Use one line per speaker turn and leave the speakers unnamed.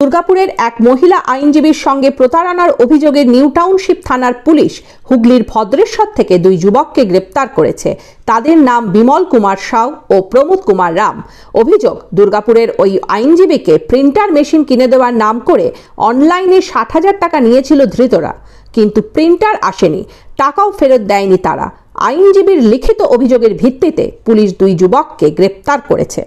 দুর্গাপুরের এক মহিলা আইনজীবীর সঙ্গে প্রতারণার অভিযোগে নিউ টাউনশিপ থানার পুলিশ হুগলির ভদ্রেশ্বর থেকে দুই যুবককে গ্রেপ্তার করেছে। তাদের নাম বিমল কুমার সাউ ও প্রমোদ কুমার রাম। অভিযোগ, দুর্গাপুরের ওই আইনজীবীকে প্রিন্টার মেশিন কিনে দেওয়ার নাম করে অনলাইনে ষাট হাজার টাকা নিয়েছিল ধৃতরা। কিন্তু প্রিন্টার আসেনি, টাকাও ফেরত দেয়নি তারা। আইনজীবীর লিখিত অভিযোগের ভিত্তিতে পুলিশ দুই যুবককে গ্রেপ্তার করেছে।